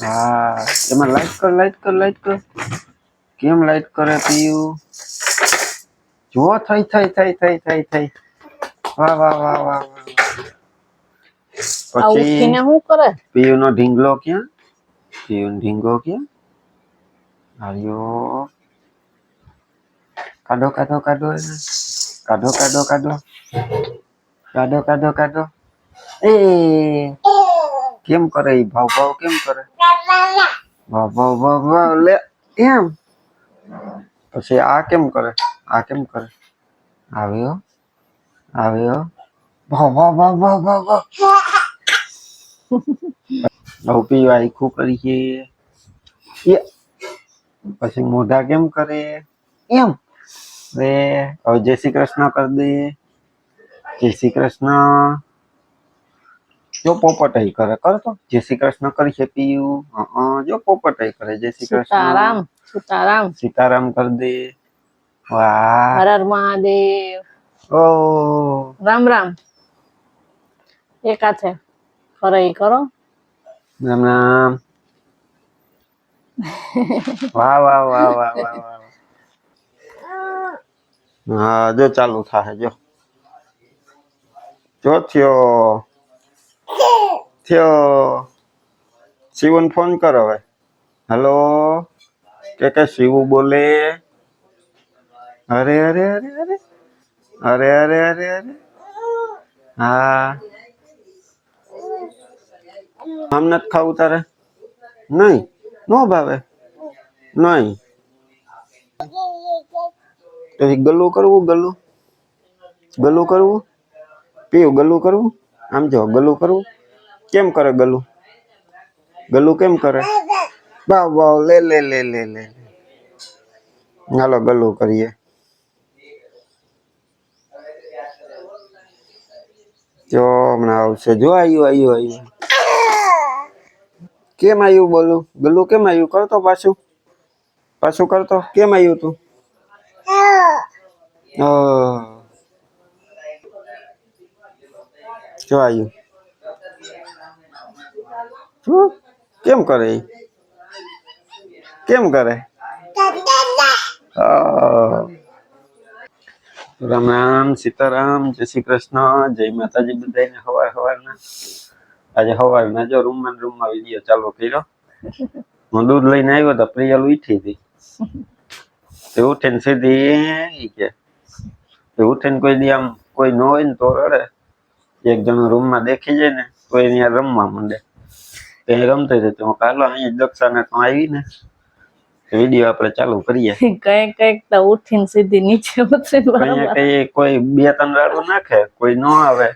હા એમાં લાઈટ કર લાઈટ કર લાઈટ કર. કેમ લાઈટ કરે પીયું? જો થઈ થઈ થઈ થઈ થઈ થઈ. વાહ વાહ વાહ વાહ પછી શું કરે? પીયું નો ઢીંગલો ક્યાં? પીયું નો ઢીંગલો ક્યાં? આયો કાઢો કાઢો કાઢો એને. કાઢો કાઢો કાઢો. કાઢો કાઢો કાઢો. એ. કેમ કરે એ ભાવ ભાવ કેમ કરે? ભાવ ભાવ ભાવ ભાવ લે, એમ. પછી આ કેમ કરે? આ કેમ કરે? આવ્યો આવ્યો ભાવ ભાવ ભાવ ભાવ ભાવ ભાવ. પીવા આખું કરીએ. એ. પછી મોઢા કેમ કરે? એમ. રે. હવે જય શ્રી કૃષ્ણ કરી દે. જય શ્રી કૃષ્ણ. જો પોપટાઈ કરે કર તો. જય શ્રી કૃષ્ણ કરી છે પીયું. હં જો પોપટાઈ કરે જય શ્રી સીતારામ કૃષ્ણ. સીતારામ સીતારામ. કરી દે. વાહ. હર હર મહાદેવ. ઓ. રામ રામ. એકા છે કરે ઈ કરો. રામ રામ. વાહ વાહ વાહ વાહ વાહ વાહ. હા જો ચાલુ થાય જો. જો થયો. થયો. શિવન ફોન કર હવે. હેલો? કે કે શિવ બોલે? અરે અરે અરે અરે. અરે અરે અરે અરે. હા. આમ નથી ખાવું તારે? નહીં. નો ભાવે. નહીં. પછી ગલું કરવું ગલું ગલું કરવું? પીવું ગલું કરવું? આમ જો ગલું કરવું? કેમ કરે ગલું? ગલું કેમ કરે? વાવ વાવ લે લે લે લે લે હાલો, ગલું કરીએ. જો, હમણાં આવશે. જો આવ્યું આવ્યું આવ્યું કેમ આવ્યું બોલું? ગલું કેમ આવ્યું કરતો પાછું. પાછું કરતો. કેમ આવ્યું તું. જો આવ્યું શું? કેમ કરે કેમ કરે. રામ રામ, સીતારામ, જય શ્રી કૃષ્ણ, જય માતાજી બધાને હવાર હવારના. આજે હવારના જો રૂમમાં રૂમમાં વીડિયો ચાલુ કર્યો. હું દૂધ લઈને આવ્યો તો પ્રિયલ ઉઠી હતી તે ઉઠીને સીધી કે ઉઠીને કોઈ દી આમ કોઈ ન હોય ને તો રડે. એક જણો રૂમમાં દેખી જાય ને એને ત્યાં રમવા માંડે. તે રમતી હતી તો હું કાલો અહીંયા દક્ષાને તો આવી ને વીડિયો આપણે ચાલુ કરીએ. કંઈક કંઈક તો ઉઠીને સીધી નીચે ઉતરી કઈ કોઈ બે ત્રણ રાડું નાખે કોઈ ન આવે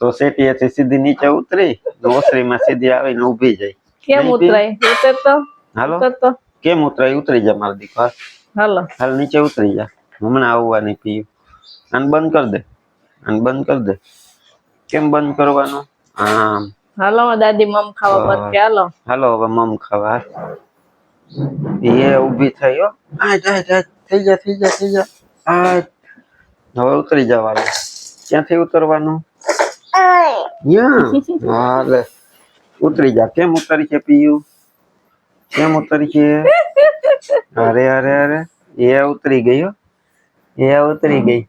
તો સેટીએથી સીધી નીચે ઉતરી ઓસરીમાં સીધી આવીને ઊભી જાય. કેમ ઉતરાય? ઉતર તો હાલો? તો કેમ ઉતરાય? ઉતરી જા મારા દીકરા હાલો. હાલ. નીચે ઉતરી જા. હમણાં આવવાની પીયું અને બંધ કર દે. અને બંધ કર દે. કેમ બંધ કરવાનું? આમ. હાલો દાદી મમ ખાવા પર કે હાલો? હાલો હવે મમ ખાવા. એ ઊભી થઈ હો. આ જા જા થઈ જા થઈ જા થઈ જા. આ હવે ઉતરી જવાનું. ક્યાંથી ઉતરવાનું? હાલે ઉતરી જા. કેમ ઉતરી છે પીયું? કેમ ઉતરી છે? અરે અરે અરે. એ ઉતરી ગઈ હો. એ ઉતરી ગઈ.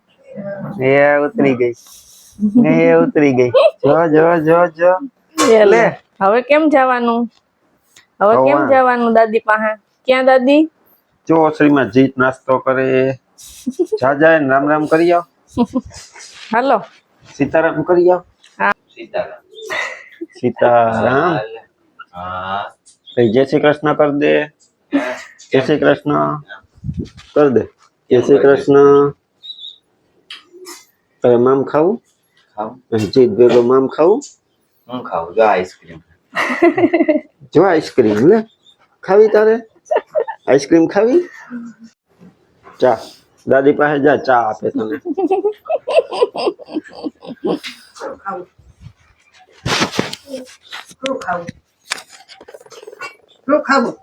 એ ઉતરી ગઈ. એ ઉતરી ગઈ. જો જો જો જો. લે. હવે કેમ જવાનું? હવે કેમ જવાનું દાદી પાસે? ક્યાં દાદી? જો શ્રીમાં જીત નાસ્તો કરે. જા જાય રામ રામ કરી આવ. હાલો. સીતારામ કરી આવ. સીતારામ. સીતારામ જય શ્રી કૃષ્ણ કર દે. જય શ્રી કૃષ્ણ કર દે. જય શ્રી કૃષ્ણ. તારે મામ ખાવું? ખાવું. જીત ભેગો મામ ખાવું? હું ખાવું જો આઈસ્ક્રીમ જો આઈસ્ક્રીમ લે. ખાવી તારે? આઈસ્ક્રીમ ખાવી? ચા. દાદી પાસે જા ચા આપે તને. શું ખાવું. શું ખાવું.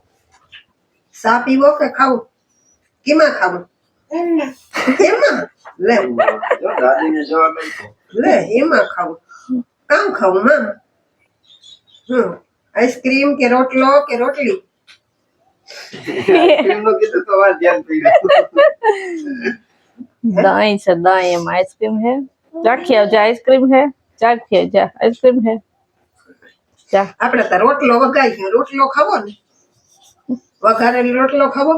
ચા પીવો કે ખાવું? કેમાં ખાવું? એમાં. લે. દાદીને જવાબ લે એમાં ખાવું. કામ ખાવું માં હમ આઈસ્ક્રીમ કે રોટલો કે રોટલી. આઈસ્ક્રીમનું તો વાર ધ્યાન પડ્યું. દહીં છે દહીં એમાં આઈસ્ક્રીમ હે. ચાખી આવજે આઈસ્ક્રીમ હે. ચાખી આવજે આઈસ્ક્રીમ હે. ચા આપણે તો રોટલો વગાઈ ગયો રોટલો ખાવો ને? વઘારેલી રોટલો ખાવો?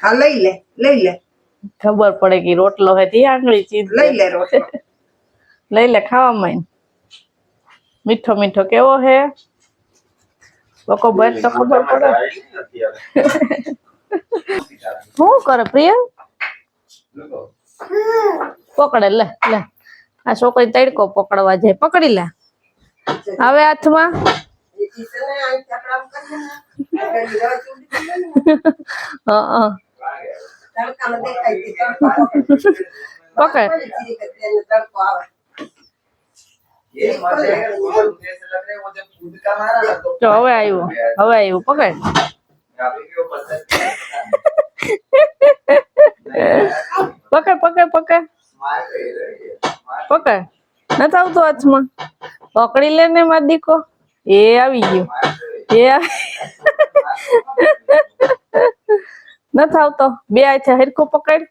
હા લઈ લે લઈ લે. ખબર પડે કે રોટલો હે તે આંગળી ચીજ લઈ લે રોટલો. લઈ લે ખાવામાં મીઠો મીઠો કેવો હે? લોકો બસ તો ખબર પડે. શું કરે પ્રિય? પકડે લે લે. આ છોકરી તડકો પકડવા જાય. પકડી લે. હવે હાથમાં. હા. પકડ પડે ચીરી કરી દે ને તડકો આવે જો હવે આવ્યું હવે આવ્યું પકડ. પકડ પકડ પકડ. પકડ. નથી આવતો હાથમાં. પકડી લે ને માર દીકો. એ આવી ગયો. એ નથી આવતો. બે હાથે હરખું પકડ.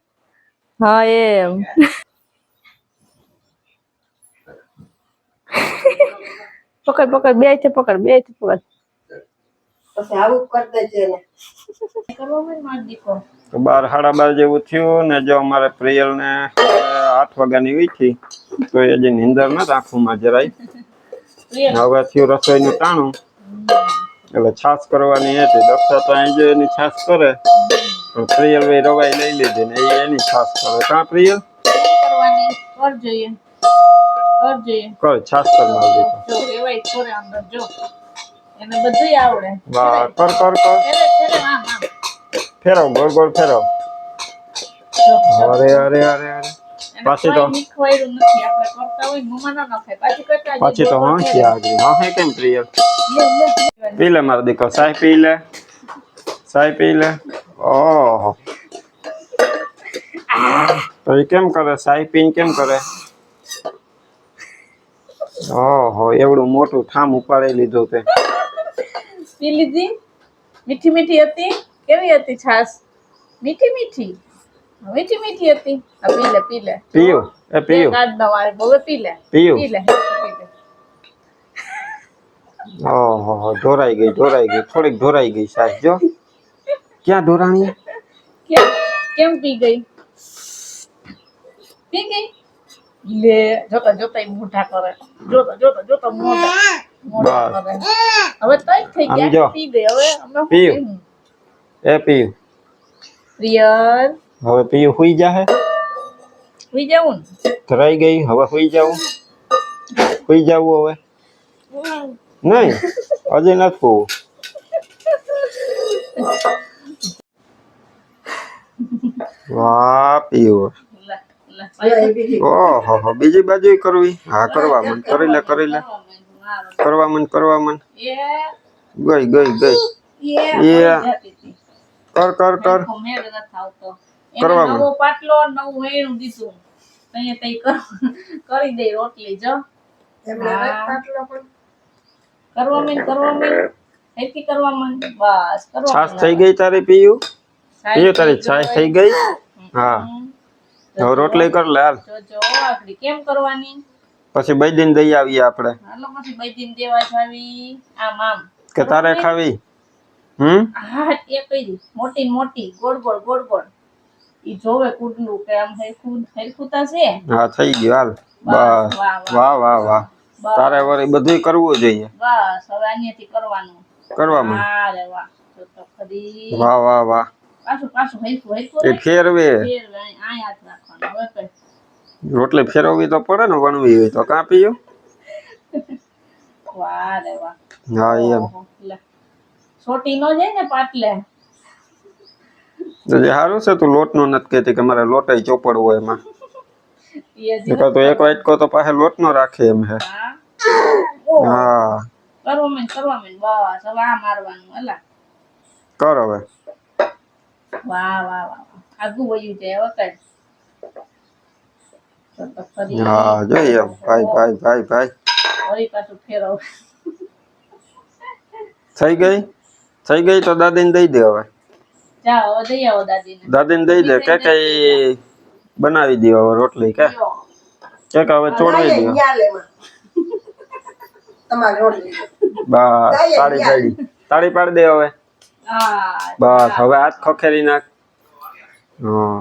હા એમ. પકડ પકડ બેથી પકડ બેથી પકડ. પછી આવું કરી દેજે એને. તો બાર સાડા બાર જેવું થયું ને જો અમારે પ્રિયલ ને આઠ વાગ્યાની ઉઠી તો એ હજી નીંદર નથી આંખોમાં જરાય હવે થયું રસોઈનું ટાણું. એટલે છાશ કરવાની હતી. દક્ષા તો અહીં જો એની છાશ કરે પણ પ્રિયલ ભાઈ રવાઈ લઈ લીધી ને એની છાશ કરે. કાં પ્રિયલ? કરવાની કર જોઈએ. કર જોઈએ કર. જો એવાય છોરે અંદર જો. એને બધું આવડે. વાહ કર કર કર. ફેરે ફેરે આમ આમ ફેરવ ગોળ ગોળ ફેરવ. અરે અરે અરે અરે. પાછી તો- પાછી તો હા છે આગળ. હા હે કેમ પ્રિય. પી લે મારો દીકરો. સાહેબ પી લે. સાહેબ પી લે. ઓહો. તો એ કેમ કરે? સાહેબ પીને કેમ કરે? ઓહો એવડું મોટું ઠામ ઉપાડી લીધું તે. પી લીધી? મીઠી મીઠી હતી? કેવી હતી છાસ મીઠી મીઠી? મીઠી મીઠી હતી. આ પી લે પી લે. પીઓ એ પીઓ. કાઢ દો મારે બોલે પી લે. પી લે ઓહો ઢોરાઈ ગઈ ઢોરાઈ ગઈ થોડીક ઢોરાઈ ગઈ સાહેબ જો. ક્યાં ઢોરાણી? કેમ કેમ પી ગઈ? પી ગઈ? લે જોતા જોતા ઈ મોઢા કરે જોતા જોતા જોતા મોઢા મોઢા બસ. કરે હવે તો જ થઈ આમ જો. ગયા પી ગઈ હવે અમે શું પીયું. પીવું? એ પીયું પ્રિયલ હવે પીયું હુઈ જાહે પી જવું ધરાઈ ગઈ હવે હુઈ જાવું હુઈ જાવું હવે નહીં હજી નથી હોવું વાહ પીવું લે લે હવે એ બીજી ઓહો હો બીજી બાજુ કરવી? હા કરવા મન કરી લે કરી લે કરવા મન કરવા મન. ગઈ ગઈ ગઈ. એ. કર કર કર. કરવા મન. પાટલો નવું વેણું દીધું તઈએ તઈ કર- કરી દે રોટલી જો. એમને હા. રાખ પાટલો પણ. કરવા મન કરવા મન. હેતી કરવા મન. બસ કરવા છાશ થઈ ગઈ તારે પીયું? પીયું તારી છાશ થઈ ગઈ? હા. રોટલી કર લે હાલ. જો જો આકડી કેમ કરવાની? પછી બૈદીન દઈ આવીએ આપણે. હાલો પછી બૈદીન દેવા જાવી? આમ આમ. કે તારે ખાવી? હમ? હા એ કઈ મોટી મોટી ગોળ ગોળ ગોળ ગોળ. ઈ જોવે કુડલું કે આમ હેરખું હેરખુતા છે? હા થઈ ગયું હાલ. બસ, વાહ, વાહ. વાહ. તારે વળી બધું કરવું જોઈએ. બસ હવે આન્યાથી કરવાનું. કરવા માંડ અરે વાહ. તો ખરી. વાહ વાહ વાહ. એ. ફેરવે. રોટલી ફેરવવી તો પડે ને વણવી હોય તો કાપી હા એમ. ઓહો, નો જાય ને પાટલે. તો સારું છે તું લોટનું નથી કહેતી કે મારે લોટાઈ ચોપડવો એમાં. એ હજી નકર તો એક વાટકો તો પાસે લોટનો રાખે એમ હે. હા? કરો હા કરવા માંડ બસ હવે આ મારવાનું હલા કર હવે. વાહ વાહ વાહ. આગું વયું જાય હવે કઈ તો તો ફરી હા જોઈએ ભાઈ ભાઈ ભાઈ ભાઈ. વળી પાછું ફેરવ. થઈ ગઈ? થઈ ગઈ તો દાદીને દઈ દે હવે. જાઓ હવે દઈ આવો દાદીને. દાદીને દઈ દે. કે કઈ બનાવી દે હવે રોટલી કે. કે હવે ચોડવી દો. તમારે રોટલી. બસ તાળી પાડી તાળી પાડી દે હવે. બસ હવે હાથ ખોખેરી નાખ હા